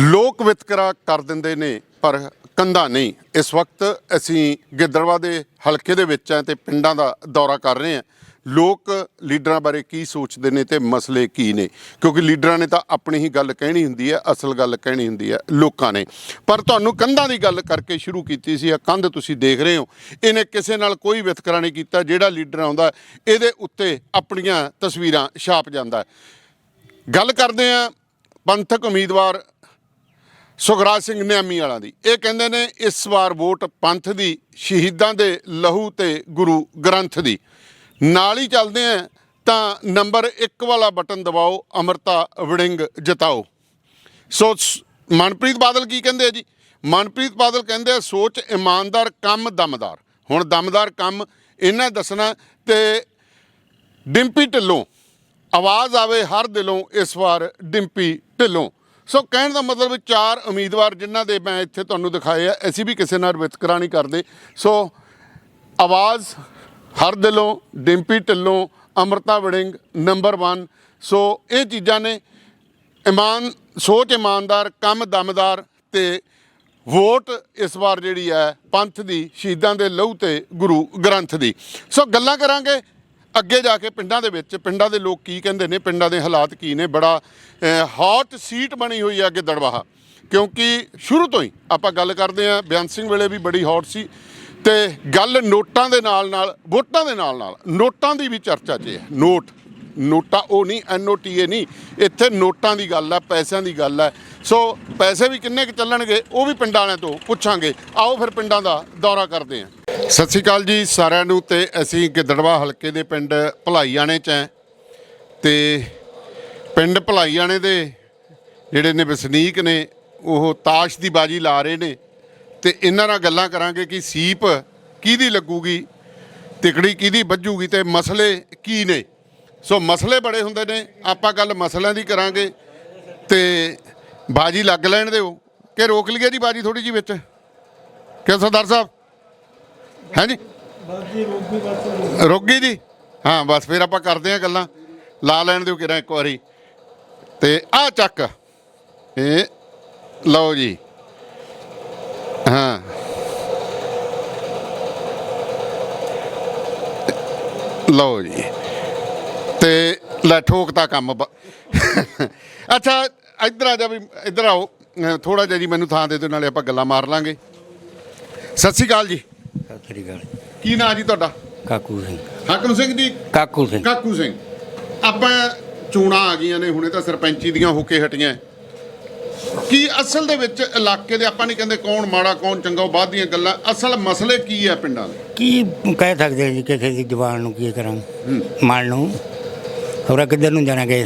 ਲੋਕ ਵਿਤਕਰਾ ਕਰ ਦਿੰਦੇ ਨੇ, ਪਰ ਕੰਧਾ ਨਹੀਂ। ਇਸ ਵਕਤ ਅਸੀਂ ਗਿੱਦੜਵਾ ਦੇ ਹਲਕੇ ਦੇ ਵਿੱਚ ਆ ਤੇ ਪਿੰਡਾਂ ਦਾ ਦੌਰਾ ਕਰ ਰਹੇ ਹਾਂ। ਲੋਕ ਲੀਡਰਾਂ ਬਾਰੇ ਕੀ ਸੋਚਦੇ ਨੇ ਤੇ ਮਸਲੇ ਕੀ ਨੇ? ਕਿਉਂਕਿ ਲੀਡਰਾਂ ਨੇ ਤਾਂ ਆਪਣੀ ਹੀ ਗੱਲ ਕਹਿਣੀ ਹੁੰਦੀ ਹੈ, ਅਸਲ ਗੱਲ ਕਹਿਣੀ ਹੁੰਦੀ ਹੈ, ਲੋਕਾਂ ਨੇ। ਪਰ ਤੁਹਾਨੂੰ ਕੰਧਾਂ ਦੀ ਗੱਲ ਕਰਕੇ ਸ਼ੁਰੂ ਕੀਤੀ ਸੀ ਆ ਕੰਧ ਤੁਸੀਂ ਦੇਖ ਰਹੇ ਹੋ। ਇਹਨੇ ਕਿਸੇ ਨਾਲ ਕੋਈ ਵਿਤਕਰਾ ਨਹੀਂ ਕੀਤਾ, ਜਿਹੜਾ ਲੀਡਰ ਆਉਂਦਾ, ਇਹਦੇ ਉੱਤੇ ਆਪਣੀਆਂ ਤਸਵੀਰਾਂ ਛਾਪ ਜਾਂਦਾ। ਗੱਲ ਕਰਦੇ ਆ ਪੰਥਕ ਉਮੀਦਵਾਰ ਸੁਖਰਾਜ ਸਿੰਘ ਨਿਆਮੀ ਵਾਲਾ ਦੀ। ਇਹ ਕਹਿੰਦੇ ਨੇ ਇਸ ਵਾਰ ਵੋਟ ਪੰਥ ਦੀ, ਸ਼ਹੀਦਾਂ ਦੇ ਲਹੂ ਤੇ ਗੁਰੂ ਗ੍ਰੰਥ ਦੀ। ਨਾਲ ਹੀ ਚੱਲਦੇ ਆ, ਤਾਂ ਨੰਬਰ 1 ਵਾਲਾ ਬਟਨ ਦਬਾਓ, ਅਮਰਤਾ ਵੜਿੰਗ ਜਿਤਾਓ। ਸੋ, ਮਨਪ੍ਰੀਤ ਬਾਦਲ ਕੀ ਕਹਿੰਦੇ ਆ ਜੀ? ਮਨਪ੍ਰੀਤ ਬਾਦਲ ਕਹਿੰਦੇ ਆ, ਸੋਚ ਇਮਾਨਦਾਰ, ਕੰਮ ਦਮਦਾਰ। ਹੁਣ ਦਮਦਾਰ ਕੰਮ ਇਹਨਾਂ ਦੱਸਣਾ ਤੇ ਡਿੰਪੀ ਢਿੱਲੋਂ, ਆਵਾਜ਼ ਆਵੇ ਹਰ ਦਿਲੋਂ ਇਸ ਵਾਰ ਡਿੰਪੀ ਢਿੱਲੋਂ। ਸੋ ਕਹਿਣ ਦਾ ਮਤਲਬ ਚਾਰ ਉਮੀਦਵਾਰ ਜਿਨ੍ਹਾਂ ਦੇ ਮੈਂ ਇੱਥੇ ਤੁਹਾਨੂੰ ਦਿਖਾਏ ਆ, ਅਸੀਂ ਵੀ ਕਿਸੇ ਨਾਲ ਵਿਤਕਰਾ ਨਹੀਂ ਕਰਦੇ। ਸੋ ਆਵਾਜ਼ ਹਰ ਦਿਲੋਂ, ਡਿੰਪੀ ਢਿੱਲੋਂ, ਅਮਰਤਾ ਵੜਿੰਗ ਨੰਬਰ 1 ਸੋ ਇਹ ਚੀਜ਼ਾਂ ਨੇ, ਇਮਾਨ, ਸੋਚ ਇਮਾਨਦਾਰ, ਕੰਮ ਦਮਦਾਰ ਤੇ ਵੋਟ ਇਸ ਵਾਰ ਜਿਹੜੀ ਹੈ ਪੰਥ ਦੀ, ਸ਼ਹੀਦਾਂ ਦੇ ਲਹੂ ਤੇ ਗੁਰੂ ਗ੍ਰੰਥ ਦੀ। ਸੋ ਗੱਲਾਂ ਕਰਾਂਗੇ ਅੱਗੇ ਜਾ ਕੇ ਪਿੰਡਾਂ ਦੇ ਵਿੱਚ, ਪਿੰਡਾਂ ਦੇ ਲੋਕ ਕੀ ਕਹਿੰਦੇ ਨੇ, ਪਿੰਡਾਂ ਦੇ ਹਾਲਾਤ ਕੀ ਨੇ, ਬੜਾ ਹੌਟ ਸੀਟ ਬਣੀ ਹੋਈ ਹੈ ਅੱਗੇ ਦੜਵਾਹਾ। ਕਿਉਂਕਿ ਸ਼ੁਰੂ ਤੋਂ ਹੀ ਆਪਾਂ ਗੱਲ ਕਰਦੇ ਆਂ ਬਿਆਨ ਸਿੰਘ ਵੇਲੇ ਵੀ ਬੜੀ ਹੌਟ ਸੀ ਤੇ ਗੱਲ ਨੋਟਾਂ ਦੇ ਨਾਲ ਨਾਲ, ਵੋਟਾਂ ਦੇ ਨਾਲ ਨਾਲ, ਨੋਟਾਂ ਦੀ ਵੀ ਚਰਚਾ 'ਚ ਹੈ। ਨੋਟ, ਨੋਟਾ ਉਹ ਨਹੀਂ ਐਨ ਓ ਟੀ ਏ ਨਹੀਂ, ਇੱਥੇ ਨੋਟਾਂ ਦੀ ਗੱਲ ਹੈ, ਪੈਸਿਆਂ ਦੀ ਗੱਲ ਹੈ। ਸੋ ਪੈਸੇ ਵੀ ਕਿੰਨੇ ਕੁ ਚੱਲਣਗੇ, ਉਹ ਵੀ ਪਿੰਡਾਂ ਵਾਲਿਆਂ ਤੋਂ ਪੁੱਛਾਂਗੇ। ਆਓ ਫਿਰ ਪਿੰਡਾਂ ਦਾ ਦੌਰਾ ਕਰਦੇ ਹਾਂ। ਸਤਿ ਸ਼੍ਰੀ ਅਕਾਲ ਜੀ ਸਾਰਿਆਂ ਨੂੰ ਤੇ ਅਸੀਂ ਗਿੱਦੜਵਾ ਹਲਕੇ ਦੇ ਪਿੰਡ ਭਲਾਈਆਣੇ ਚ ਹੈ ਤੇ ਪਿੰਡ ਭਲਾਈਆਣੇ ਦੇ ਜਿਹੜੇ ਨੇ ਵਸਨੀਕ ਨੇ, ਉਹ ਤਾਸ਼ ਦੀ ਬਾਜੀ ਲਾ ਰਹੇ ਨੇ ਤੇ ਇਹਨਾਂ ਨਾਲ ਗੱਲਾਂ ਕਰਾਂਗੇ ਕਿ ਸੀਪ ਕਿਹਦੀ ਲੱਗੂਗੀ, ਤਿਕੜੀ ਕਿਹਦੀ ਵੱਜੂਗੀ ਤੇ ਮਸਲੇ ਕੀ ਨੇ। ਸੋ ਮਸਲੇ ਬੜੇ ਹੁੰਦੇ ਨੇ, ਆਪਾਂ ਗੱਲ ਮਸਲਿਆਂ ਦੀ ਕਰਾਂਗੇ ਤੇ ਬਾਜੀ ਲੱਗ ਲੈਣ ਦਿਓ। ਕਿ ਰੋਕ ਲਈਏ ਜੀ ਬਾਜੀ ਥੋੜੀ ਜੀ ਵਿੱਚ? ਕਿ ਸਰਦਾਰ ਸਾਹਿਬ? ਹੈ ਰੋਗੀ ਰੁਕ ਜੀ ਹਾਂ, ਬਸ ਫਿਰ ਆਪਾਂ ਕਰਦੇ ਹਾਂ ਗੱਲਾਂ। ਲਾ ਲੈਣ ਦਿਓ ਕਿਰਾਂ ਇੱਕ ਵਾਰੀ। ਤੇ ਆ ਚੱਕ। ਇਹ ਲਓ ਜੀ। ਹਾਂ। ਲਓ ਜੀ। ਤੇ ਲੈ ਠੋਕਤਾ ਕੰਮ ਅੱਛਾ, ਇੱਧਰ ਆ ਜਾ ਵੀ, ਇੱਧਰ ਆਓ। ਥੋੜਾ ਜਿਹਾ ਜੀ ਮੈਨੂੰ ਥਾਂ ਦੇ ਦਿਓ, ਨਾਲੇ ਆਪਾਂ ਗੱਲਾਂ ਮਾਰ ਲਾਂਗੇ। ਸਤਿ ਸ਼੍ਰੀ ਅਕਾਲ ਜੀ। ਸ੍ਰੀ ਅਕਾਲ ਕੀ ਨਾਂ ਜੀ ਤੁਹਾਡਾ? ਕਾਕੂ ਸਿੰਘ। ਹਾਕਮ ਸਿੰਘ ਜੀ? ਕਾਕੂ ਸਿੰਘ। ਕਾਕੂ ਸਿੰਘ। ਆਪਾਂ ਚੋਣਾਂ ਆ ਗਈਆਂ ਨੇ ਹੁਣੇ ਤਾਂ ਸਰਪੰਚੀ ਦੀਆਂ ਹੋ ਕੇ ਹਟੀਆਂ। ਕੀ ਅਸਲ ਦੇ ਵਿੱਚ ਇਲਾਕੇ ਦੇ ਆਪਾਂ ਨਹੀਂ ਕਹਿੰਦੇ ਕੌਣ ਮਾੜਾ ਕੌਣ ਚੰਗਾ ਉਹ ਬਾਅਦ ਦੀਆਂ ਗੱਲਾਂ। ਅਸਲ ਮਸਲੇ ਕੀ ਹੈ ਪਿੰਡਾਂ ਦੇ? ਕੀ ਕਹਿ ਸਕਦੇ ਜੀ ਕਿਸੇ ਦੀ ਜ਼ੁਬਾਨ ਨੂੰ ਕੀ ਕਰਾਂ? ਮਨ ਨੂੰ। ਹੋਰ ਕਿੱਧਰ ਨੂੰ ਜਾਣਾ ਗਏ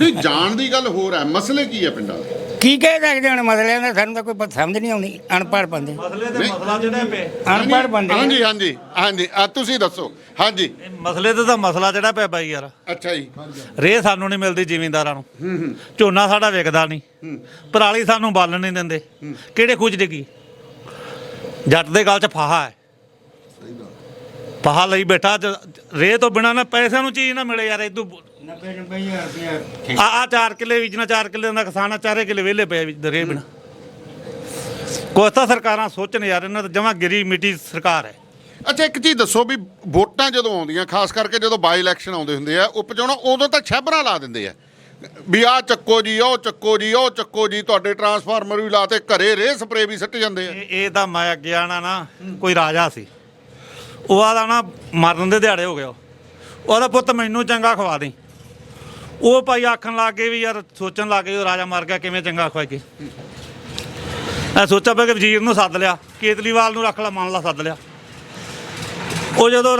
ਨਹੀਂ ਜਾਣ ਦੀ ਗੱਲ ਹੋਰ ਹੈ ਮਸਲੇ ਕੀ ਹੈ ਪਿੰਡਾਂ ਦੇ? ਕੀ ਕਹਿ ਸਕਦੇ ਹੁਣ ਮਸਲੇ ਦਾ? ਸਾਨੂੰ ਤਾਂ ਕੋਈ ਸਮਝ ਨਹੀਂ ਆਉਂਦੀ। ਅਨਪੜ੍ਹ ਬੰਦੇ। ਮਸਲੇ ਤੇ ਮਸਲਾ ਜਿਹੜਾ ਪਿਆ। ਅਨਪੜ੍ਹ ਬੰਦੇ। ਹਾਂਜੀ ਹਾਂਜੀ ਹਾਂਜੀ। ਆ ਤੁਸੀਂ ਦੱਸੋ। ਹਾਂਜੀ। ਮਸਲੇ ਤੇ ਤਾਂ ਮਸਲਾ ਜਿਹੜਾ ਪਿਆ ਬਾਈ ਯਾਰ। ਅੱਛਾ ਜੀ। ਰੇਹ ਸਾਨੂੰ ਨਹੀਂ ਮਿਲਦੀ ਜ਼ਿਮੀਂਦਾਰਾਂ ਨੂੰ। ਹੂੰ ਝੋਨਾ ਸਾਡਾ ਵਿਕਦਾ ਨਹੀਂ। ਪਰਾਲੀ ਸਾਨੂੰ ਬਾਲਣ ਨਹੀਂ ਦਿੰਦੇ। ਕਿਹੜੇ ਖੂਜ ਡਿੱਗੀ ਜੱਟ ਦੇ ਗਲ 'ਚ ਫਾਹਾ ਹੈ। ਫਾਹਾ ਲਈ ਬੈਠਾ ਰੇਹ ਤੋਂ ਬਿਨਾ ਨਾ ਪੈਸਿਆਂ ਨੂੰ ਚੀਜ਼ ਨਾ ਮਿਲੇ ਯਾਰ। ਇਹ 90000 ਰੁਪਏ ਆ ਕਿੱਲੇ ਬੀਜਣਾ 4 ਕਿੱਲੇ ਦਾ ਕਿਸਾਨ ਆ ਕਿੱਲੇ ਵਿਹਲੇ ਪਏ ਦਰੇ ਕੁਛ ਤਾਂ ਸਰਕਾਰਾਂ ਸੋਚਣ ਯਾਰ ਇਹਨਾਂ ਤਾਂ ਜਮਾ ਗਿਰੀ ਮਿੱਟੀ ਸਰਕਾਰ ਹੈ। ਅੱਛਾ ਇੱਕ ਚੀਜ਼ ਦੱਸੋ ਵੀ ਵੋਟਾਂ ਜਦੋਂ ਆਉਂਦੀਆਂ ਖਾਸ ਕਰਕੇ ਜਦੋਂ ਬਾਈ ਇਲੈਕਸ਼ਨ ਆਉਂਦੇ ਹੁੰਦੇ ਆ ਉਪਜਾਉਣਾ ਉਦੋਂ ਤਾਂ ਛੈਬਰਾ ਲਾ ਦਿੰਦੇ ਆ। ਵੀ ਆ ਚੱਕੋ ਜੀ ਉਹ ਚੱਕੋ ਜੀ ਉਹ ਚੱਕੋ ਜੀ ਤੁਹਾਡੇ ਟਰਾਂਸਫਾਰਮਰ ਵੀ ਲਾਤੇ ਘਰੇ ਰੇ ਸਪਰੇ ਵੀ ਸੱਟ ਜਾਂਦੇ ਆ। ਇਹ ਤਾਂ ਮੈਂ ਅੱਗੇ ਆਣਾ ਨਾ ਕੋਈ ਰਾਜਾ ਸੀ। ਉਹ ਆਦਾ ਨਾ ਮਰਨ ਦੇ ਦਿਹਾੜੇ ਹੋ ਗਿਆ ਉਹਦਾ ਪੁੱਤ ਮੈਨੂੰ ਚੰਗਾ ਖਵਾ ਦੇ ਉਹ ਭਾਈ ਆਖਣ ਲੱਗ ਗਏ ਵੀ ਯਾਰ ਸੋਚਣ ਲੱਗ ਗਏ ਉਹ ਰਾਜਾ ਮਰ ਗਿਆ ਕਿਵੇਂ ਚੰਗਾ ਖਵਾਈਏ ਐ ਸੋਚਿਆ ਪਿਆ ਕਿ ਵਜ਼ੀਰ ਨੂੰ ਸੱਦ ਲਿਆ ਕੇਤਲੀਵਾਲ ਨੂੰ ਰੱਖ ਲਾ ਮੰਨ ਲਾ ਸੱਦ ਲਿਆ। ਉਹ ਜਦੋਂ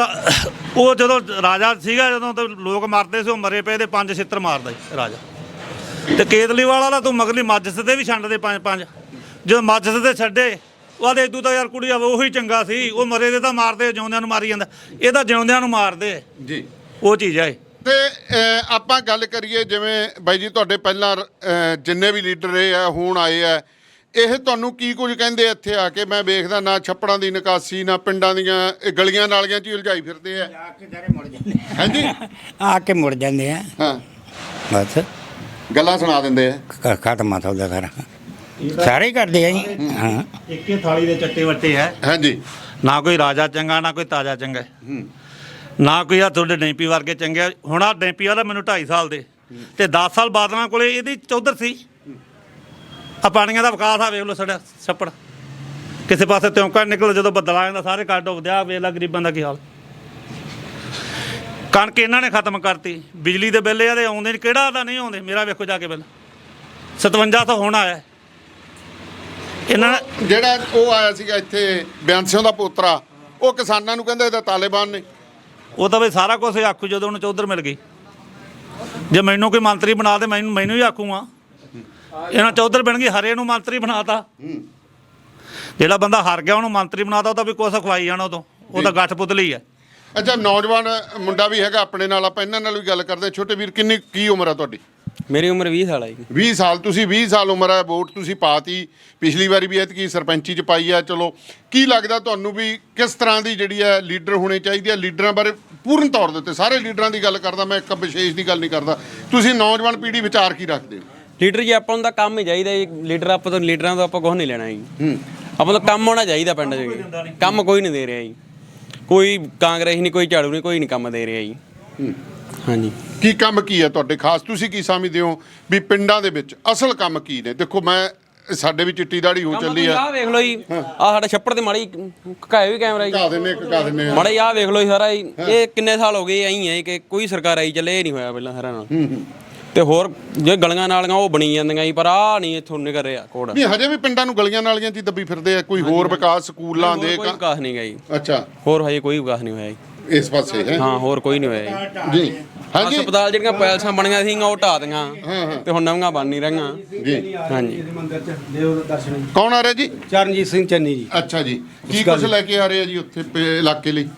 ਉਹ ਜਦੋਂ ਰਾਜਾ ਸੀਗਾ ਜਦੋਂ ਤੇ ਲੋਕ ਮਰਦੇ ਸੀ ਉਹ ਮਰੇ ਪਏ ਦੇ ਪੰਜ ਛਿੱਤਰ ਮਾਰਦਾ ਸੀ ਰਾਜਾ। ਤੇ ਕੇਤਲੀਵਾਲ ਵਾਲਾ ਤੂੰ ਮਗਲੀ ਮੱਜਸ ਤੇ ਵੀ ਛੰਡਦੇ ਪੰਜ ਪੰਜ। ਜਦੋਂ ਮੱਜਸ ਤੇ ਛੱਡੇ ਉਹਦੇ ਇਦੂ ਤਾਂ ਯਾਰ ਕੁੜੀ ਆ ਉਹੀ ਚੰਗਾ ਸੀ। ਉਹ ਮਰੇ ਦੇ ਤਾਂ ਮਾਰਦੇ ਜਿਉਂਦਿਆਂ ਨੂੰ ਮਾਰੀ ਜਾਂਦਾ। ਇਹ ਤਾਂ ਜਿਉਂਦਿਆਂ ਨੂੰ ਮਾਰਦੇ। ਜੀ। ਉਹ ਚੀਜ਼ ਆ ਇਹ। ਤੇ ਆਪਾਂ ਗੱਲ ਕਰੀਏ ਜਿਵੇਂ ਬਾਈ ਜੀ ਤੁਹਾਡੇ ਪਹਿਲਾਂ ਜਿੰਨੇ ਵੀ ਲੀਡਰ ਰਹੇ ਆ ਹੁਣ ਆਏ ਆ ਇਹ ਤੁਹਾਨੂੰ ਕੀ ਕੁਝ ਕਹਿੰਦੇ ਆ ਇੱਥੇ ਆ ਕੇ? ਮੈਂ ਵੇਖਦਾ ਨਾ ਛੱਪੜਾਂ ਦੀ ਨਿਕਾਸੀ ਨਾ ਪਿੰਡਾਂ ਦੀਆਂ ਇਹ ਗਲੀਆਂ ਨਾਲੀਆਂ 'ਚ ਹੀ ਉਲਝਾਈ ਫਿਰਦੇ ਆ। ਆ ਕੇ ਸਾਰੇ ਮੁੜ ਜਾਂਦੇ ਹਾਂਜੀ? ਆ ਕੇ ਮੁੜ ਜਾਂਦੇ ਆ। ਹਾਂ। ਬਸ। ਗੱਲਾਂ ਸੁਣਾ ਦਿੰਦੇ ਆ। ਖਤਮ ਆ ਸੌਦਾ ਸਾਰਾ। ਸਾਰੇ ਹੀ ਕਰਦੇ ਆ ਜੀ। ਹਾਂ। ਇੱਕੇ ਥਾਲੀ ਦੇ ਚੱਟੇ ਵੱਟੇ ਹੈ ਹਾਂਜੀ। ਨਾ ਕੋਈ ਰਾਜਾ ਚੰਗਾ ਨਾ ਕੋਈ ਤਾਜਾ ਚੰਗਾ। ਨਾ ਕੋਈ ਆ ਤੁਹਾਡੇ ਡੈਂਪੀ ਵਰਗੇ ਚੰਗੇ ਹੁਣ ਆ ਡੈਂਪੀ ਵਾਲਾ ਮੈਨੂੰ 2.5 ਸਾਲ ਦੇ। ਤੇ 10 ਸਾਲ ਬਾਦਲਾਂ ਕੋਲੇ ਇਹਦੀ ਚੌਧਰ ਸੀ। ਆ ਪਾਣੀਆਂ ਦਾ ਵਿਕਾਸ ਆ, ਵੇਖ ਲਓ ਸਾਡਾ ਛੱਪੜ। ਕਿਸੇ ਪਾਸੇ ਤਿਉਂਕਾ ਨਿਕਲ, ਜਦੋਂ ਬੱਦਲ ਜਾਂਦਾ, ਸਾਰੇ ਕੱਢ ਡੁੱਬਦੇ ਵੇਖ ਲੈ ਗਰੀਬਾਂ ਦਾ ਕੀ ਹਾਲ। ਕਣਕ ਇਹਨਾਂ ਨੇ ਖਤਮ ਕਰਤੀ। ਬਿਜਲੀ ਦੇ ਬਿੱਲ ਇਹਦੇ ਆਉਂਦੇ ਨੇ, ਕਿਹੜਾ ਦਾ ਨਹੀਂ ਆਉਂਦੇ। ਮੇਰਾ ਵੇਖੋ ਜਾ ਕੇ ਬਿੱਲ। 5700 ਹੁਣ ਆਇਆ। ਇਹਨਾਂ ਜਿਹੜਾ ਉਹ ਆਇਆ ਸੀਗਾ ਇੱਥੇ, ਬਿਆਨ ਦਾ ਪੋਤਰਾ, ਉਹ ਕਿਸਾਨਾਂ ਨੂੰ ਕਹਿੰਦਾ ਇਹਦਾ ਤਾਲਿਬਾਨ ਨੇ ਉਹ ਤਾਂ ਬਈ ਸਾਰਾ ਕੁਝ ਆਖੂ ਜਦੋਂ ਉਹਨੂੰ ਚੌਧਰ ਮਿਲ ਗਈ। ਜੇ ਮੈਨੂੰ ਕੋਈ ਮੰਤਰੀ ਬਣਾ ਦੇ ਮੈਨੂੰ ਮੈਨੂੰ ਹੀ ਆਖੂਗਾ। ਇਹਨਾਂ ਚੌਧਰ ਬਣ ਗਈ ਹਰੇ ਨੂੰ ਮੰਤਰੀ ਬਣਾਤਾ। ਜਿਹੜਾ ਬੰਦਾ ਹਾਰ ਗਿਆ ਉਹਨੂੰ ਮੰਤਰੀ ਬਣਾਤਾ ਉਹ ਤਾਂ ਵੀ ਕੁਛ ਖਵਾਈ ਜਾਣਾ ਉਦੋਂ ਉਹ ਤਾਂ ਗੱਠ ਪੁਤਲੀ ਹੈ। ਅੱਛਾ ਨੌਜਵਾਨ ਮੁੰਡਾ ਵੀ ਹੈਗਾ ਆਪਣੇ ਨਾਲ ਆਪਾਂ ਇਹਨਾਂ ਨਾਲ ਵੀ ਗੱਲ ਕਰਦੇ ਹਾਂ। ਛੋਟੇ ਵੀਰ ਕਿੰਨੀ ਕੀ ਉਮਰ ਆ ਤੁਹਾਡੀ? ਮੇਰੀ ਉਮਰ 20 ਸਾਲ ਹੈ ਜੀ। 20 ਸਾਲ ਤੁਸੀਂ 20 ਸਾਲ ਉਮਰ ਹੈ ਵੋਟ ਤੁਸੀਂ ਪਾਤੀ। ਪਿਛਲੀ ਵਾਰੀ ਵੀ ਐਤਕੀ ਸਰਪੰਚੀ ਚ ਪਾਈ ਆ ਚਲੋ। ਕੀ ਲੱਗਦਾ ਤੁਹਾਨੂੰ ਵੀ ਕਿਸ ਤਰ੍ਹਾਂ ਦੀ ਜਿਹੜੀ ਹੈ ਲੀਡਰ ਹੋਣੇ ਚਾਹੀਦੇ ਆ? ਲੀਡਰਾਂ ਬਾਰੇ ਪੂਰਨ ਤੌਰ ਦੇ ਉੱਤੇ ਸਾਰੇ ਲੀਡਰਾਂ ਦੀ ਗੱਲ ਕਰਦਾ ਮੈਂ ਇੱਕ ਵਿਸ਼ੇਸ਼ ਦੀ ਗੱਲ ਨਹੀਂ ਕਰਦਾ। ਤੁਸੀਂ ਨੌਜਵਾਨ ਪੀੜ੍ਹੀ ਵਿਚਾਰ ਕੀ ਰੱਖਦੇ ਹੋ? ਲੀਡਰ ਜੀ ਆਪਾਂ ਨੂੰ ਤਾਂ ਕੰਮ ਹੀ ਚਾਹੀਦਾ ਜੀ। ਲੀਡਰ ਆਪਾਂ ਤੋਂ ਲੀਡਰਾਂ ਤੋਂ ਆਪਾਂ ਕੁਝ ਨਹੀਂ ਲੈਣਾ ਜੀ। ਆਪਾਂ ਨੂੰ ਕੰਮ ਹੋਣਾ ਚਾਹੀਦਾ ਪਿੰਡ 'ਚ। ਕੰਮ ਕੋਈ ਨਹੀਂ ਦੇ ਰਿਹਾ ਜੀ। ਕੋਈ ਕਾਂਗਰਸ ਨਹੀਂ ਕੋਈ ਝਾੜੂ ਨਹੀਂ ਕੋਈ ਨਹੀਂ ਕੰਮ ਦੇ ਰਿਹਾ ਜੀ। ਹਾਂਜੀ। ਕੀ ਕੰਮ ਕੀ ਹੈ ਤੁਹਾਡੇ? ਖਾਸ ਤੁਸੀਂ ਕੀ ਸਮਝਦੇ ਹੋ ਵੀ ਪਿੰਡਾਂ ਦੇ ਵਿੱਚ ਅਸਲ ਕੰਮ ਕੀ ਨੇ? ਦੇਖੋ ਮੈਂ ਸਾਡੇ ਵੀ ਚਿੱਟੀ ਦਾੜੀ ਹੋ ਚੱਲੀ ਆ। ਆਹ ਵੇਖ ਲਓ ਜੀ। ਆਹ ਸਾਡਾ ਛੱਪੜ ਤੇ ਮਾੜੀ ਘਾਏ ਵੀ ਕੈਮਰਾ ਜੀ। ਕਾ ਦਿੰਨੇ ਇੱਕ ਕਾ ਦਿੰਨੇ ਆ। ਮਾੜਾ ਜਿਹਾ ਆਹ ਵੇਖ ਲਓ ਜੀ ਸਾਰਾ ਜੀ। ਇਹ ਕਿੰਨੇ ਸਾਲ ਹੋ ਗਏ ਐਂ ਹੈ ਕਿ ਕੋਈ ਸਰਕਾਰ ਆਈ ਚੱਲੇ ਇਹ ਨਹੀਂ ਹੋਇਆ ਪਹਿਲਾਂ ਸਾਰਾ ਨਾਲ। ਤੇ ਹੋਰ ਜੇ ਗਲੀਆਂ ਨਾਲੀਆਂ ਉਹ ਬਣੀ ਜਾਂਦੀਆਂ ਜੀ ਪਰ ਆਹ ਨਹੀਂ ਇੱਥੋਂ ਨਿਕਲ ਰਿਹਾ ਕੋੜ। ਨਹੀਂ ਹਜੇ ਵੀ ਪਿੰਡਾਂ ਨੂੰ ਗਲੀਆਂ ਨਾਲੀਆਂ 'ਚ ਹੀ ਦੱਬੀ ਫਿਰਦੇ ਆ। ਕੋਈ ਹੋਰ ਵਿਕਾਸ ਸਕੂਲਾਂ ਦੇ ਕੋਈ ਵਿਕਾਸ ਨਹੀਂ ਗਾ ਜੀ। ਅੱਛਾ। ਹੋਰ ਹਜੇ ਕੋਈ ਵਿਕਾਸ ਨਹੀਂ ਹੋਇਆ ਜੀ। ਇਸ ਪਾਸੇ ਹੈ। ਹਾਂ ਹੋਰ ਕੋਈ ਨਹੀਂ ਹੋਇਆ ਜੀ। ਜੀ ਹਾਂਜੀ। ਹਸਪਤਾਲ ਜਿਹੜੀਆਂ ਪੈਲਸਾਂ ਬਣੀਆਂ ਸੀਗੀਆਂ ਉਹ ਢਾਹ ਦੀਆਂ ਤੇ ਹੁਣ ਨਵੀਆਂ ਬਣ ਨਹੀਂ ਰਹੀਆਂ। ਜੀ। ਹਾਂਜੀ। ਮੰਦਰ ਚ ਦੇਵ ਦਰਸ਼ਨ ਕੌਣ ਆ ਰਿਹਾ ਜੀ? ਚਰਨਜੀਤ ਸਿੰਘ ਚੰਨੀ ਜੀ। ਅੱਛਾ ਜੀ। ਕੀ ਕੁਝ ਲੈ ਕੇ ਆ ਰਹੇ ਆ ਜੀ ਉੱਥੇ ਪ- ਇਲਾਕੇ ਲਈ?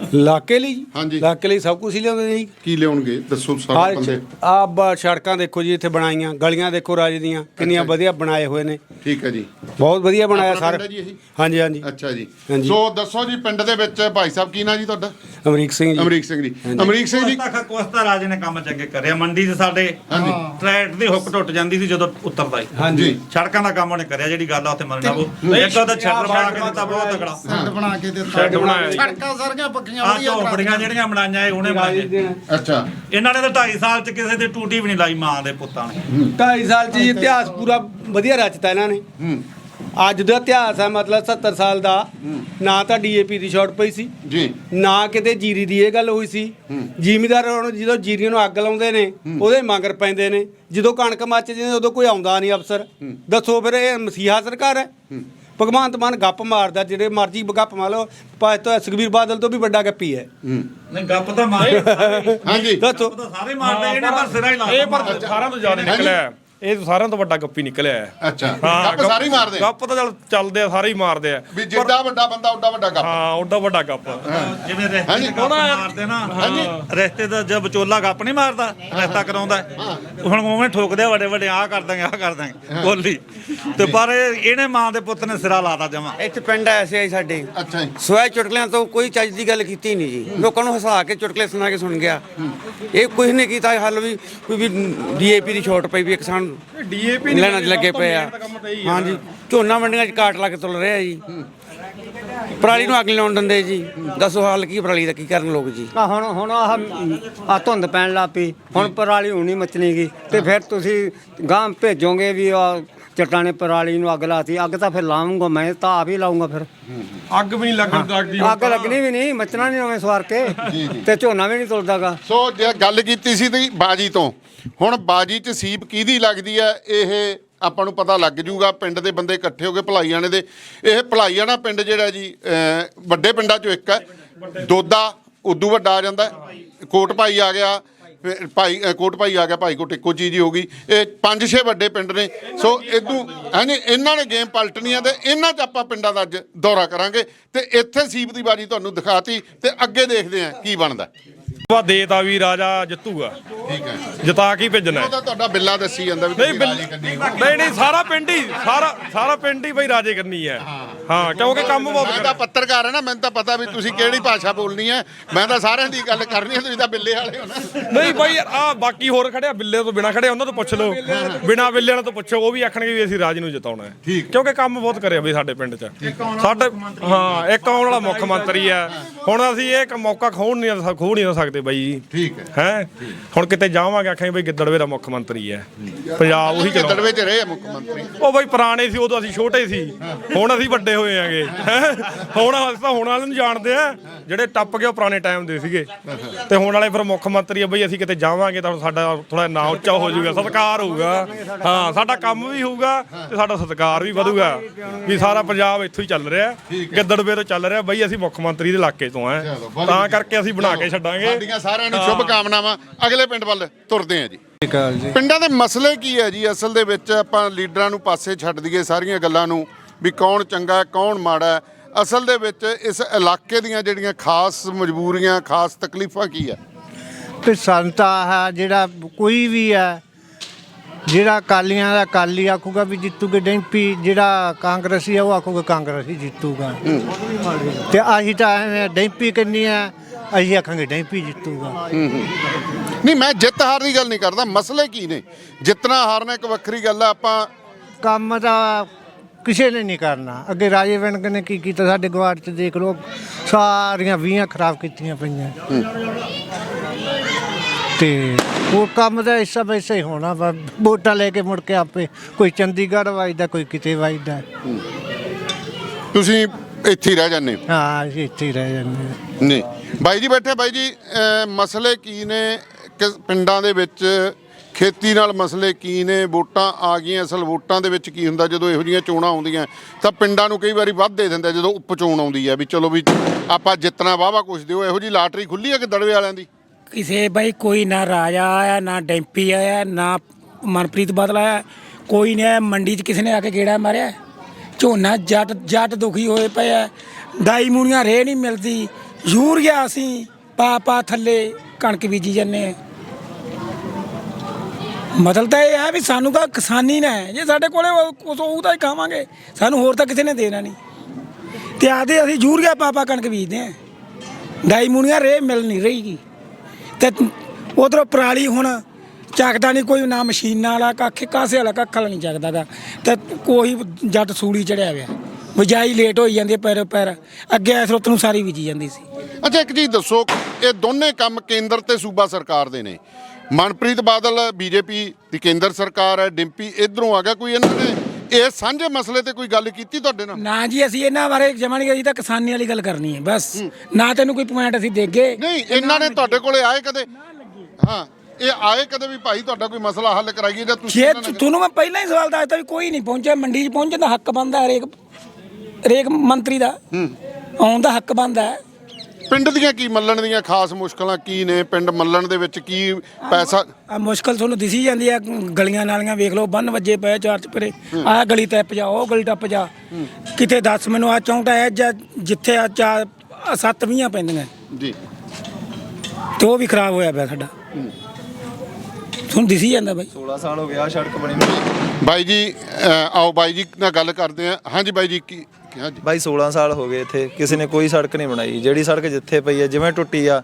ਇਲਾਕੇ ਲਈ? ਹਾਂਜੀ। ਇਲਾਕੇ ਲਈ ਸਭ ਕੁਝ ਹੀ ਲਿਆਉਂਦੇ ਨੇ ਜੀ? ਕੀ ਲਿਆਉਣਗੇ? ਦੱਸੋ ਸਾਰੇ ਬੰਦੇ। ਆ ਸੜਕਾਂ ਦੇਖੋ ਜੀ ਇੱਥੇ ਬਣਾਈਆਂ। ਗਲੀਆਂ ਦੇਖੋ ਰਾਜ ਦੀਆਂ। ਕਿੰਨੀਆਂ ਅੱਛਾ ਜੀ। ਵਧੀਆ ਬਣਾਏ ਹੋਏ ਨੇ। ਠੀਕ ਹੈ ਜੀ। ਬਹੁਤ ਵਧੀਆ ਬਣਾਇਆ ਆਪਣਾ ਸਾਰਾ। ਪਿੰਡ ਹੈ ਜੀ ਇਹ? ਹਾਂਜੀ ਹਾਂਜੀ। ਅੱਛਾ ਜੀ। ਹਾਂਜੀ। ਸੋ ਦੱਸੋ ਜੀ ਪਿੰਡ ਦੇ ਵਿੱਚ ਭਾਈ ਸਾਹਿਬ ਕੀ ਨਾਂ ਜੀ ਤੁਹਾਡਾ? ਅਮਰੀਕ ਸਿੰਘ ਜੀ। ਅਮਰੀਕ ਸਿੰਘ ਜੀ। ਅਮਰੀਕ ਸਿੰਘ ਜੀ। ਕੋਸਤਾ ਕੋਸਤਾ ਰਾਜੇ ਨੇ ਕੰਮ ਚੰਗੇ ਕਰਿਆ। ਮੰਡੀ 'ਚ ਸਾਡੇ ਹਾਂਜੀ। ਟਰੈਕਟ ਦੀ ਹੁੱਕ ਟੁੱਟ ਜਾਂਦੀ ਸੀ ਜਦੋਂ ਉਤਰਦਾ ਸੀ। ਹਾਂਜੀ। ਸੜਕਾਂ ਦਾ ਕੰਮ ਉਹਨੇ ਕਰਿਆ ਜਿਹੜੀ ਗੱਲ ਆ ਉੱਥੇ ਮੰਨਣਾ ਉਹ ਇੱਕ ਉਹਦਾ ਛੱਡ ਬਣਾ ਕੇ ਦਿੱਤਾ ਬਹੁਤ ਸ਼ੈੱਡ ਬਣਾ ਕੇ ਦਿੱਤਾ। ਸੜਕਾਂ ਸਾਰੀਆਂ ਪੱਕੀਆਂ ਆ ਵਧੀਆ ਝੋਪੜੀਆਂ ਜਿਹੜੀਆਂ ਬਣਾਈਆਂ ਇਹ ਉਹਨੇ ਬਣਾਈਆਂ। ਅੱਛਾ। ਇਹਨਾਂ ਨੇ ਤਾਂ 2.5 ਸਾਲ 'ਚ ਕਿਸੇ ਦੀ ਟੂਟੀ ਵੀ ਨਹੀਂ ਲਾਈ ਮਾਂ ਦੇ ਪੁੱਤਾਂ ਨੇ। 2.5 ਸਾਲ ਚ ਜੀ ਇਤਿਹਾਸ ਪੂਰਾ ਵਧੀਆ ਰਚਤਾ ਇਹਨਾਂ ਨੇ। ਅੱਜ ਦਾ ਇਤਿਹਾਸ ਹੈ ਮਤਲਬ 70 ਸਾਲ ਦਾ। ਨਾ ਤਾਂ ਡੀਏਪੀ ਦੀ ਸ਼ਾਰਟ ਪਈ ਸੀ। ਜੀ। ਨਾ ਕਿਤੇ ਜੀਰੀ ਦੀ ਇਹ ਗੱਲ ਹੋਈ ਸੀ। ਜ਼ਿਮੀਦਾਰ ਹੁਣ ਜਦੋਂ ਜੀਰੀ ਨੂੰ ਅੱਗ ਲਾਉਂਦੇ ਨੇ ਉਹਦੇ ਮਗਰ ਪੈਂਦੇ ਨੇ। ਜਦੋਂ ਕਣਕ ਮੱਚਦੀ ਨੇ ਉਦੋਂ ਕੋਈ ਆਉਂਦਾ ਨਹੀਂ ਅਫਸਰ। ਦੱਸੋ ਫਿਰ ਇਹ ਮਸੀਹਾ ਸਰਕਾਰ ਹੈ। ਭਗਵੰਤ ਮਾਨ ਗੱਪ ਮਾਰਦਾ ਜਿਹੜੇ ਮਰਜ਼ੀ ਗੱਪ ਮਾਰ ਲਓ ਭਾਵੇਂ ਤਾਂ ਸੁਖਬੀਰ ਬਾਦਲ ਤੋਂ ਵੀ ਵੱਡਾ ਗੱਪੀ ਹੈ। ਨਹੀਂ ਗੱਪ ਤਾਂ ਮਾਰੇ ਹਾਂਜੀ। ਦੱਸੋ। ਤਾਂ ਸਾਰੇ ਮਾਰਦੇ ਇਹਨੇ ਪਰ ਸਿਰਾ ਹੀ ਲਾ ਇਹ ਪਰ ਸਾਰਿਆਂ ਤੋਂ ਜ਼ਿਆਦਾ ਨਿਕਲਿਆ। ਹੈ। ਇਹ ਸਾਰਿਆਂ ਤੋਂ ਵੱਡਾ ਗੱਪੀ ਨਿਕਲਿਆ ਹੈ। ਅੱਛਾ। ਗੱਪ ਸਾਰੇ ਹੀ ਮਾਰਦੇ ਗੱਪ ਤਾਂ ਚੱਲ ਚੱਲਦੇ ਆ ਸਾਰੇ ਹੀ ਮਾਰਦੇ ਆ। ਵੀ ਜਿੱਡਾ ਵੱਡਾ ਬੰਦਾ ਓਡਾ ਵੱਡਾ ਗੱਪ। ਹਾਂ ਓਡਾ ਵੱਡਾ ਗੱਪ। ਜਿਵੇਂ ਰਿਸ਼ਤੇ ਹਾਂਜੀ। ਦੇ ਗੱਪ ਮਾਰਦੇ ਨਾ ਰਿਸ਼ਤੇ ਦਾ ਜਦ ਵਿਚੋਲਾ ਗੱਪ ਨਹੀਂ ਮਾਰਦਾ ਰਿਸ਼ਤਾ ਕਰਾਉਂਦਾ। ਹੁਣ ਉਵੇਂ ਠੋਕਦੇ ਆ ਵੱਡੇ ਵੱਡੇ ਆਹ ਕਰ ਦਾਂਗੇ ਆਹ ਕਰ ਦਾਂਗੇ ਬੋਲੀ ਤੇ ਪਰ ਇਹ- ਇਹਨੇ ਮਾਂ ਦੇ ਪੁੱਤ ਨੇ ਸਿਰਾ ਲਾਤਾ ਜਮਾ। ਇੱਥੇ ਪਿੰਡ ਐਸੇ ਆ ਸਾਡੇ। ਅੱਛਾ ਜੀ। ਸਵਾਇ ਚੁਟਕਲਿਆਂ ਤੋਂ ਕੋਈ ਚੱਜ ਦੀ ਗੱਲ ਕੀਤੀ ਨਹੀਂ ਜੀ। ਲੋਕਾਂ ਨੂੰ ਹਸਾ ਕੇ ਚੁਟਕਲੇ ਸੁਣਾ ਕੇ ਸੁਣ ਗਿਆ। ਇਹ ਕੁਝ ਨਹੀਂ ਕੀਤਾ ਹੱਲ ਵੀ ਕੋਈ ਵੀ ਡੀਏਪੀ ਦੀ ਛੋਟ ਪਈ ਵੀ ਇੱਕ ਕਿਸਾਨ ਡੀਏਪੀ ਲੈਣਾ ਲੱਗੇ ਪਏ ਆ। ਹਾਂਜੀ ਝੋਨਾ ਮੰਡੀਆਂ 'ਚ ਕਾਟ ਲਾ ਕੇ ਤੁਲ ਰਿਹਾ ਜੀ। ਪਰਾਲੀ ਨੂੰ ਅੱਗ ਨੀ ਲਾਉਣ ਦਿੰਦੇ ਜੀ। ਦੱਸੋ ਹਾਲ ਕੀ ਪਰਾਲੀ ਦਾ ਕੀ ਕਰਨ ਲੋਕ ਜੀ? ਆ ਹੁਣ ਹੁਣ ਆਹ ਆ ਧੁੰਦ ਪੈਣ ਲੱਗ ਪਈ। ਹੁਣ ਪਰਾਲੀ ਹੁਣੀ ਮਚਣੀਗੀ ਤੇ ਫਿਰ ਤੁਸੀਂ ਗਾਂ ਭੇਜੋਗੇ ਵੀ ਆ ਚਟਾਣੇ ਪਰਾਲੀ ਨੂੰ ਅੱਗ ਲਾਤੀ ਅੱਗ ਤਾਂ ਫਿਰ ਲਾਉਂਗਾ ਮੈਂ ਤਾਂ ਆਪ ਹੀ ਲਾਉਂਗਾ ਫਿਰ। ਅੱਗ ਵੀ ਨਹੀਂ ਲੱਗਣ ਲੱਗਦੀ ਅੱਗ ਲੱਗਣੀ ਵੀ ਨਹੀਂ ਮਚਣਾ ਨਹੀਂ ਉਵੇਂ ਸਵਾਰ ਕੇ ਤੇ ਝੋਨਾ ਵੀ ਨਹੀਂ ਤੁਲਦਾਗਾ ਸੋ ਜੇ ਗੱਲ ਕੀਤੀ ਸੀ ਤੇ ਬਾਜੀ ਤੋਂ ਹੁਣ ਬਾਜੀ 'ਚ ਸੀਪ ਕਿਹਦੀ ਲੱਗਦੀ ਹੈ ਇਹ ਆਪਾਂ ਨੂੰ ਪਤਾ ਲੱਗ ਜੂਗਾ ਪਿੰਡ ਦੇ ਬੰਦੇ ਇਕੱਠੇ ਹੋ ਕੇ ਭਲਾਈਆਣੇ ਦੇ। ਇਹ ਭਲਾਈਆਣਾ ਪਿੰਡ ਜਿਹੜਾ ਜੀ ਅਹ, ਵੱਡੇ ਪਿੰਡਾਂ 'ਚੋਂ ਇੱਕ ਹੈ ਦੋਦਾ ਉਦੋਂ ਵੱਡਾ ਆ ਜਾਂਦਾ। ਕੋਟ ਭਾਈ ਆ ਗਿਆ ਫਿਰ ਭਾਈ ਅਹ, ਕੋਟ ਭਾਈ ਆ ਗਿਆ ਭਾਈ ਕੋਟ ਇੱਕੋ ਚੀਜ਼ ਹੀ ਹੋ ਗਈ। ਇਹ ਪੰਜ ਛੇ ਵੱਡੇ ਪਿੰਡ ਨੇ। ਸੋ ਇਦੋਂ ਹਾਂਜੀ ਇਹਨਾਂ ਨੇ ਗੇਮ ਪਲਟਣੀ ਆ ਤੇ ਇਹਨਾਂ 'ਚ ਆਪਾਂ ਪਿੰਡਾਂ ਦਾ ਅੱਜ ਦੌਰਾ ਕਰਾਂਗੇ ਤੇ ਇੱਥੇ ਸੀਪ ਦੀ ਬਾਜੀ ਤੁਹਾਨੂੰ ਦਿਖਾਤੀ ਤੇ ਅੱਗੇ ਦੇਖਦੇ ਹਾਂ ਕੀ ਬਣਦਾ। ਵਾ ਦੇਤਾ ਵੀ ਰਾਜਾ ਜਿੱਤੂਗਾ ਠੀਕ ਹੈ। ਜਿਤਾ ਕੇ ਹੀ ਭੇਜਣਾ ਹੈ। ਤੁਹਾਡਾ ਬਿੱਲਾ ਦੱਸੀ ਜਾਂਦਾ ਵੀ ਨਹੀਂ ਤੁਸੀਂ ਬਿੱਲ- ਰਾਜੀ ਹੋ। ਨਹੀਂ ਨਹੀਂ ਸਾਰਾ ਪਿੰਡ ਹੀ ਸਾਰਾ ਸਾਰਾ ਪਿੰਡ ਹੀ ਬਈ ਰਾਜੇ ਕਰਨੀ ਹੈ। ਹਾਂ। ਕਿਉਂਕਿ ਕੰਮ ਬਹੁਤ ਮੈਂ ਤਾਂ ਪੱਤਰਕਾਰ ਹਾਂ ਨਾ ਮੈਨੂੰ ਤਾਂ ਪਤਾ ਵੀ ਤੁਸੀਂ ਕਿਹੜੀ ਭਾਸ਼ਾ ਬੋਲਣੀ ਹੈ। ਮੈਂ ਤਾਂ ਸਾਰਿਆਂ ਦੀ ਗੱਲ ਕਰਨੀ ਹੈ ਤੁਸੀਂ ਤਾਂ ਬਿੱਲੇ ਵਾਲੇ ਹੋ ਨਾ। ਨਹੀਂ ਬਾਈ ਆ ਬਾਕੀ ਹੋਰ ਖੜਿਆ ਬਿੱਲੇ ਤੋਂ ਬਿਨਾ ਖੜੇ ਉਹਨਾਂ ਤੋਂ ਪੁੱਛ ਲਓ। ਬਿਨਾ ਬਿੱਲੇ ਵਾਲਿਆਂ ਤੋਂ ਪੁੱਛੋ ਉਹ ਵੀ ਆਖਣਗੇ ਵੀ ਅਸੀਂ ਰਾਜ ਨੂੰ ਜਿਤਾਉਣਾ ਹੈ। ਕਿਉਂਕਿ ਕੰਮ ਬਹੁਤ ਕਰਿਆ ਬਈ ਸਾਡੇ ਪਿੰਡ 'ਚ। ਸਾਡੇ ਹਾਂ ਇੱਕ ਆਉਣ ਵਾਲਾ ਮੁੱਖ ਮੰਤਰੀ ਹੈ। ਹੁਣ ਅਸੀਂ ਇਹ ਇੱਕ ਮੌਕਾ ਖੋਣ ਨਹੀਂ ਖੋਹ ਨਹੀਂ ਸਕਦੇ। ਬਾਈ ਠੀਕ ਹੈ। ਹੈ? ਹੁਣ ਕਿਤੇ ਜਾਵਾਂਗੇ ਆਖਾਂਗੇ ਬਈ ਗਿੱਦੜਵੇ ਦਾ ਮੁੱਖ ਮੰਤਰੀ ਹੈ। ਪੰਜਾਬ ਉਹੀ ਚਲਾਉਂਦਾ। ਦੜਵੇ ਚ ਰਹੇ ਆ ਮੁੱਖ ਮੰਤਰੀ। ਉਹ ਬਈ ਪੁਰਾਣੇ ਸੀ ਉਦੋਂ ਅਸੀਂ ਛੋਟੇ ਸੀ। ਹੁਣ ਅਸੀਂ ਵੱਡੇ ਹੋਏ ਆਂਗੇ। ਹੁਣ ਅਸੀਂ ਤਾਂ ਹੁਣ ਵਾਲੇ ਨੂੰ ਜਾਣਦੇ ਆ ਜਿਹੜੇ ਟੱਪ ਗਏ ਉਹ ਪੁਰਾਣੇ ਟਾਈਮ ਦੇ ਸੀਗੇ। ਤੇ ਹੁਣ ਵਾਲੇ ਫਿਰ ਮੁੱਖ ਮੰਤਰੀ ਆ ਬਈ ਅਸੀਂ ਕਿਤੇ ਜਾਵਾਂਗੇ ਤਾਂ ਸਾਡਾ ਥੋੜਾ ਨਾਂ ਉੱਚਾ ਹੋ ਜਾਊਗਾ ਸਤਿਕਾਰ ਹੋਊਗਾ। ਹਾਂ ਸਾਡਾ ਕੰਮ ਵੀ ਹੋਊਗਾ ਤੇ ਸਾਡਾ ਸਤਿਕਾਰ ਵੀ ਵਧੂਗਾ। ਵੀ ਸਾਰਾ ਪੰਜਾਬ ਇੱਥੋਂ ਹੀ ਚੱਲ ਰਿਹਾ। ਗਿੱਦੜਵੇ ਤੋਂ ਚੱਲ ਰਿਹਾ ਬਈ ਅਸੀਂ ਮੁੱਖ ਮੰਤਰੀ ਦੇ ਇਲਾਕੇ ਤੋਂ ਆ। ਤਾਂ ਕਰਕੇ ਅਸੀਂ ਬਣਾ ਕੇ ਛੱਡਾਂਗੇ। ਸਾਡੀਆਂ ਸਾਰਿਆਂ ਨੂੰ ਸ਼ੁਭ ਕਾਮਨਾਵਾਂ ਅਗਲੇ ਪਿੰਡ ਵੱਲ ਤੁਰਦੇ ਆ ਜੀ। ਪਿੰਡਾਂ ਦੇ ਮਸਲੇ ਕੀ ਹੈ ਜੀ? ਅਸਲ ਦੇ ਵਿੱਚ ਆਪਾਂ ਲੀਡਰਾਂ ਨੂੰ ਪਾਸੇ ਛੱਡ ਦਈਏ ਸਾਰੀਆਂ ਗੱਲਾਂ ਨੂੰ ਵੀ ਕੌਣ ਚੰਗਾ ਹੈ ਕੌਣ ਮਾੜਾ ਹੈ। ਅਸਲ ਦੇ ਵਿੱਚ ਇਸ ਇਲਾਕੇ ਦੀਆਂ ਜਿਹੜੀਆਂ ਖਾਸ ਮਜਬੂਰੀਆਂ ਖਾਸ ਤਕਲੀਫਾਂ ਕੀ ਹੈ? ਤੇ ਸੰਤਾ ਹੈ ਜਿਹੜਾ ਕੋਈ ਵੀ ਹੈ ਜਿਹੜਾ ਕਾਲੀਆਂ ਦਾ ਕਾਲੀ ਆਖੂਗਾ ਵੀ ਜਿੱਤੂਗੇ ਡੈਂਪੀ ਜਿਹੜਾ ਕਾਂਗਰਸੀ ਆ ਉਹ ਆਖੂਗਾ ਕਾਂਗਰਸੀ ਜਿੱਤੂਗਾ। ਤੇ ਅਸੀਂ ਤਾਂ ਐਵੇਂ ਡੈਂਪੀ ਕਿੰਨੀ ਆ ਅਸੀਂ ਆਖਾਂਗੇ ਡੈਂਪੀ ਜਿੱਤੂਗਾ। ਨਹੀਂ ਮੈਂ ਜਿੱਤ ਹਾਰ ਦੀ ਗੱਲ ਨਹੀਂ ਕਰਦਾ ਮਸਲੇ ਕੀ ਨੇ? ਜਿੱਤਣਾ ਹਾਰਨਾ ਇੱਕ ਵੱਖਰੀ ਗੱਲ ਹੈ ਆਪਾਂ ਕੰਮ ਤਾਂ ਕਿਸੇ ਨੇ ਨਹੀਂ ਕਰਨਾ। ਅੱਗੇ ਰਾਜੇ ਵਣਕ ਨੇ ਕੀ ਕੀਤਾ ਸਾਡੇ ਗਵਾੜ ਚ ਦੇਖ ਲਓ ਸਾਰੀਆਂ ਵੀਆਂ ਖਰਾਬ ਕੀਤੀਆਂ ਪਈਆਂ। ਤੇ ਉਹ ਕੰਮ ਦਾ ਹਿੱਸਾ ਵੈਸੇ ਹੀ ਹੋਣਾ ਵਾ ਵੋਟਾਂ ਲੈ ਕੇ ਮੁੜ ਕੇ ਆਪੇ ਕੋਈ ਚੰਡੀਗੜ੍ਹ ਵੱਜਦਾ ਕੋਈ ਕਿਤੇ ਵੱਜਦਾ। ਤੁਸੀਂ ਇੱਥੇ ਹੀ ਰਹਿ ਜਾਂਦੇ ਹੋ? ਹਾਂ ਅਸੀਂ ਇੱਥੇ ਹੀ ਰਹਿ ਜਾਂਦੇ ਹਾਂ। ਨਹੀਂ। ਬਾਈ ਜੀ ਬੈਠੇ, ਬਾਈ ਜੀ ਮਸਲੇ ਕੀ ਨੇ? ਕਿਸ ਪਿੰਡਾਂ ਦੇ ਵਿੱਚ ਖੇਤੀ ਨਾਲ ਮਸਲੇ ਕੀ ਨੇ? ਵੋਟਾਂ ਆ ਗਈਆਂ, ਅਸਲ ਵੋਟਾਂ ਦੇ ਵਿੱਚ ਕੀ ਹੁੰਦਾ? ਜਦੋਂ ਇਹੋ ਜਿਹੀਆਂ ਚੋਣਾਂ ਆਉਂਦੀਆਂ, ਤਾਂ ਪਿੰਡਾਂ ਨੂੰ ਕਈ ਵਾਰੀ ਵੱਧ ਦੇ ਦਿੰਦਾ, ਜਦੋਂ ਉਪ ਚੋਣ ਆਉਂਦੀ ਹੈ ਵੀ ਚਲੋ ਵੀ ਆਪਾਂ ਜਿੱਤਣਾ ਵਾਵਾ ਕੁਛ ਦਿਓ, ਇਹੋ ਜੀ ਲਾਟਰੀ ਖੁੱਲੀ ਹੈ ਕਿ ਦੜਵੇ ਵਾਲਿਆਂ ਦੀ? ਕਿਸੇ ਬਾਈ ਕੋਈ ਨਾ ਰਾਜਾ ਆਇਆ, ਨਾ ਡੈਂਪੀ ਆਇਆ, ਨਾ ਮਨਪ੍ਰੀਤ ਬਾਦਲ ਆਇਆ, ਕੋਈ ਨੇ ਮੰਡੀ 'ਚ ਕਿਸੇ ਨੇ ਆ ਕੇ ਗੇੜਾ ਮਾਰਿਆ। ਝੋਨਾ ਜੱਟ ਜੱਟ ਦੁਖੀ ਹੋਏ ਪਏ ਆ। ਦਾਈ ਮੂਣੀਆਂ ਰੇ ਨਹੀਂ ਮਿਲਦੀ। ਯੂਰੀਆ ਅਸੀਂ, ਪਾ ਪਾ ਥੱਲੇ ਕਣਕ ਬੀਜੀ ਜੰਨੇ ਮਤਲਬ ਤਾਂ ਇਹ ਹੈ ਵੀ ਸਾਨੂੰ ਤਾਂ ਕਿਸਾਨੀ ਨਾ ਹੈ ਜੇ ਸਾਡੇ ਕੋਲੇ ਉਹ ਤਾਂ ਹੀ ਖਾਵਾਂਗੇ। ਸਾਨੂੰ ਹੋਰ ਤਾਂ ਕਿਸੇ ਨੇ ਦੇਣਾ ਨਹੀਂ। ਤੇ ਆਦੇ ਅਸੀਂ ਯੂਰੀਆ ਪਾ ਪਾ ਕਣਕ ਬੀਜਦੇ ਆ। ਦਾਈ ਮੂਣੀਆਂ ਰੇ ਮਿਲ ਨਹੀਂ ਰਹੀਗੀ। ਤੇ ਉਧਰੋਂ ਪਰਾਲੀ ਹੁਣ ਚੱਕਦਾ ਨਹੀਂ ਕੋਈ, ਨਾ ਮਸ਼ੀਨਾਂ ਵਾਲਾ ਕੱਖ, ਕਾਸੇ ਵਾਲਾ ਕੱਖ ਵਾਲਾ ਨਹੀਂ ਚੱਕਦਾਗਾ ਤੇ ਕੋਈ ਜੱਟ ਸੂਲੀ ਚੜਿਆ ਹੋਇਆ। ਬਜਾਈ ਲੇਟ ਹੋਈ ਜਾਂਦੀ ਹੈ ਪੈਰ ਪੈਰ। ਅੱਗੇ ਇਸ ਰੁੱਤ ਨੂੰ ਸਾਰੀ ਬੀਜੀ ਜਾਂਦੀ ਸੀ। ਅੱਛਾ ਇੱਕ ਚੀਜ਼ ਦੱਸੋ ਇਹ ਦੋਨੇ ਕੰਮ ਕੇਂਦਰ ਤੇ ਸੂਬਾ ਸਰਕਾਰ ਦੇ ਨੇ। ਮਨਪ੍ਰੀਤ ਬਾਦਲ ਬੀਜੇਪੀ ਦੀ ਕੇਂਦਰ ਸਰਕਾਰ ਹੈ ਡਿੰਪੀ ਇਧਰੋਂ ਆ ਗਿਆ ਕੋਈ ਇਹਨਾਂ ਨੇ ਇਹ ਸਾਂਝੇ ਮਸਲੇ ਤੇ ਕੋਈ ਗੱਲ ਕੀਤੀ ਤੁਹਾਡੇ ਨਾਲ? ਨਾ ਜੀ ਅਸੀਂ ਇਹਨਾਂ ਬਾਰੇ ਜਮਾਂ ਨਹੀਂ ਅਸੀਂ ਤਾਂ ਕਿਸਾਨੀ ਵਾਲੀ ਗੱਲ ਕਰਨੀ ਹੈ ਬਸ। ਨਾ ਤੈਨੂੰ ਕੋਈ ਪੁਆਇੰਟ ਅਸੀਂ ਦੇਗੇ। ਨਹੀਂ ਇਹਨਾਂ ਨੇ ਤੁਹਾਡੇ ਕੋਲੇ ਆਏ ਕਦੇ? ਹਾਂ ਇਹ ਆਏ ਕਦੇ ਵੀ ਭਾਈ ਤੁਹਾਡਾ ਕੋਈ ਮਸਲਾ ਹੱਲ ਕਰਾਈਏ ਜਾਂ ਤੁਸੀਂ ਤੁਹਾਨੂੰ ਮੈਂ ਪਹਿਲਾਂ ਹੀ ਸਵਾਲ ਦੱਸਤਾ ਵੀ ਕੋਈ ਨਹੀਂ ਪਹੁੰਚਿਆ ਮੰਡੀ 'ਚ ਪਹੁੰਚਣ ਦਾ ਹੱਕ ਬਣਦਾ ਹਰੇਕ ਹਰੇਕ ਮੰਤਰੀ ਦਾ ਆਉਣ ਦਾ ਹੱਕ ਬਣਦਾ ਹੈ। ਪਿੰਡ ਦੀਆਂ ਕੀ ਮੱਲਣ ਦੀਆਂ ਖਾਸ ਮੁਸ਼ਕਲਾਂ ਕੀ ਨੇ? ਪਿੰਡ ਮੱਲਣ ਦੇ ਵਿੱਚ ਕੀ ਪੈਸਾ ਆ ਮੁਸ਼ਕਲ ਤੁਹਾਨੂੰ ਦਿਸੀ ਜਾਂਦੀ ਆ ਗਲੀਆਂ ਨਾਲੀਆਂ ਵੇਖ ਲਓ ਬੰਨ ਵੱਜੇ ਪਏ ਚਾਰ ਚਪਰੇ ਆਹ ਗਲੀ ਟੱਪ ਜਾ ਉਹ ਗਲੀ ਟੱਪ ਜਾ। ਕਿਤੇ ਦੱਸ ਮੈਨੂੰ ਆ ਚੌਂਟਾ ਹੈ ਜਾਂ ਜਿੱਥੇ ਆ ਚਾਰ ਸੱਤ ਵੀਆਂ ਪੈਂਦੀਆਂ। ਜੀ। ਤੇ ਉਹ ਵੀ ਖਰਾਬ ਹੋਇਆ ਪਿਆ ਸਾਡਾ। ਤੁਹਾਨੂੰ ਦਿਸੀ ਜਾਂਦਾ ਬਾਈ? 16 ਸਾਲ ਹੋ ਗਿਆ ਸੜਕ ਬਣੀ। ਬਾਈ ਜੀ ਆਓ ਬਾਈ ਜੀ ਨਾਲ ਗੱਲ ਕਰਦੇ ਆ ਹਾਂਜੀ ਬਾਈ ਜੀ ਕੀ ਕਿਹਾ ਬਾਈ 16 ਸਾਲ ਹੋ ਗਏ ਇੱਥੇ, ਕਿਸੇ ਨੇ ਕੋਈ ਸੜਕ ਨਹੀਂ ਬਣਾਈ। ਜਿਹੜੀ ਸੜਕ ਜਿੱਥੇ ਪਈ ਹੈ, ਜਿਵੇਂ ਟੁੱਟੀ ਆ